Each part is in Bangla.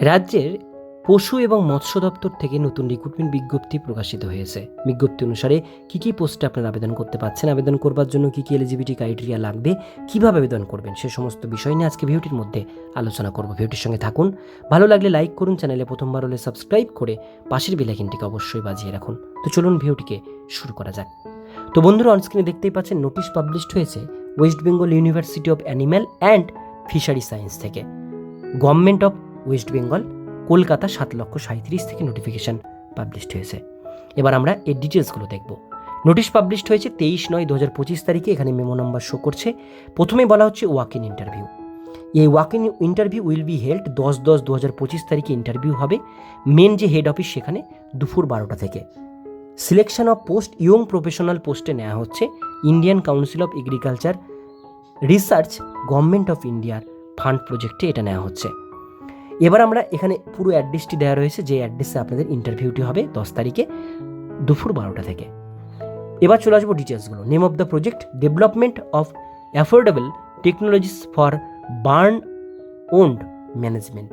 রাজ্যের পশু এবং মৎস্য দপ্তর থেকে নতুন রিক্রুটমেন্ট বিজ্ঞপ্তি প্রকাশিত হয়েছে। বিজ্ঞপ্তি অনুসারে কী কী পোস্টে আপনারা আবেদন করতে পারছেন, আবেদন করবার জন্য কী কী এলিজিবিলিটি ক্রাইটেরিয়া লাগবে, কীভাবে আবেদন করবেন, সে সমস্ত বিষয় নিয়ে আজকে ভিডিওটির মধ্যে আলোচনা করব। ভিডিওটির সঙ্গে থাকুন। ভালো লাগলে লাইক করুন, চ্যানেলে প্রথমবার হলে সাবস্ক্রাইব করে পাশের বেলাইকিনটিকে অবশ্যই বাজিয়ে রাখুন। তো চলুন ভিডিওটিকে শুরু করা যাক। তো বন্ধুরা অনস্ক্রিনে দেখতেই পাচ্ছেন নোটিশ পাবলিশড হয়েছে West Bengal University of Animal and Fishery Science থেকে। Government of West Bengal Kolkata সাত লক্ষ সাঁত্রিশ থেকে নোটিফিকেশান পাবলিশড হয়েছে। এবার আমরা এর ডিটেলসগুলো দেখব। নোটিশ পাবলিশড হয়েছে তেইশ নয় দু হাজার পঁচিশ তারিখে, এখানে মেমো নাম্বার শো করছে। প্রথমে বলা হচ্ছে ওয়াক ইন ইন্টারভিউ এই walk in interview will be held দশ দশ দু হাজার পঁচিশ তারিখে ইন্টারভিউ হবে। মেন যে হেড অফিস সেখানে দুপুর বারোটা থেকে। Selection of post young professional পোস্টে নেওয়া হচ্ছে Indian Council of Agriculture Research government of ইন্ডিয়ার ফান্ড প্রজেক্টে এটা নেওয়া হচ্ছে। এবার আমরা এখানে পুরো অ্যাড্রেসটি দেওয়া রয়েছে, যে অ্যাড্রেসে আপনাদের ইন্টারভিউটি হবে দশ তারিখে দুপুর বারোটা থেকে। এবার চলে আসব ডিটেলসগুলো name of the project development of affordable technologies for burn wound management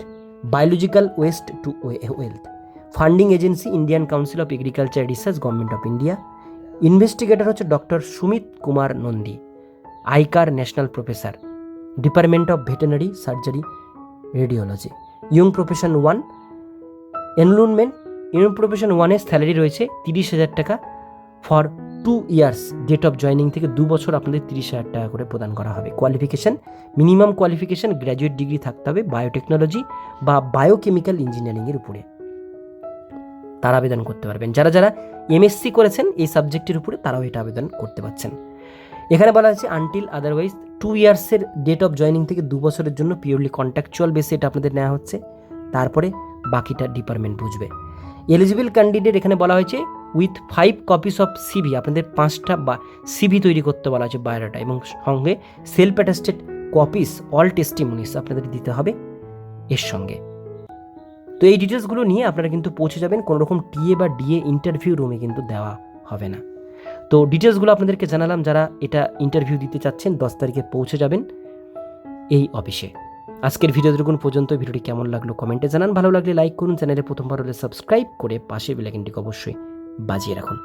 biological waste to wealth funding agency Indian Council of Agriculture Research government of India investigator হচ্ছে doctor Sumit Kumar Nandi ICAR national professor department of veterinary surgery radiology young profession one, enrolment, young profession ওয়ানের স্যালারি রয়েছে তিরিশ হাজার টাকা for two years. Date of joining থেকে দু বছর আপনাদের তিরিশ হাজার টাকা করে প্রদান করা হবে। Qualification minimum qualification graduate degree থাকতে হবে বায়োটেকনোলজি বা বায়োকেমিক্যাল ইঞ্জিনিয়ারিংয়ের উপরে। তারা আবেদন করতে পারবেন। যারা যারা এমএসসি করেছেন, এই সাবজেক্টের উপরে তারাও এটা আবেদন করতে পারছেন। এখানে বলা হয়েছে আনটিল আদারওয়াইজ টু ইয়ার্সের ডেট অফ জয়নিং থেকে দু বছরের জন্য পিওরলি কন্ট্রাকচুয়াল বেসে এটা আপনাদের নেওয়া হচ্ছে। তারপরে বাকিটা ডিপার্টমেন্ট বুঝবে। এলিজিবল ক্যান্ডিডেট এখানে বলা হয়েছে with five copies of CV আপনাদের পাঁচটা বা সিভি তৈরি করতে বলা হয়েছে বায়োডাটা এবং সঙ্গে self attested copies all testimonials আপনাদের দিতে হবে এর সঙ্গে। তো এই ডিটেলসগুলো নিয়ে আপনারা কিন্তু পৌঁছে যাবেন কোনো রকম টিএ বা ডিএ ইন্টারভিউ রুমে কিন্তু দেওয়া হবে না। তো ডিটেলসগুলো আপনাদেরকে জানালাম যারা এটা ইন্টারভিউ দিতে চাচ্ছেন, দশ তারিখে পৌঁছে যাবেন এই অফিসে আজকের ভিডিও দেখুন পর্যন্ত, ভিডিওটি কেমন লাগল কমেন্টে জানান। ভালো লাগলে লাইক করুন, চ্যানেলে প্রথমবার হলে সাবস্ক্রাইব করে পাশে বেলাইকনটিকে অবশ্যই বাজিয়ে রাখুন।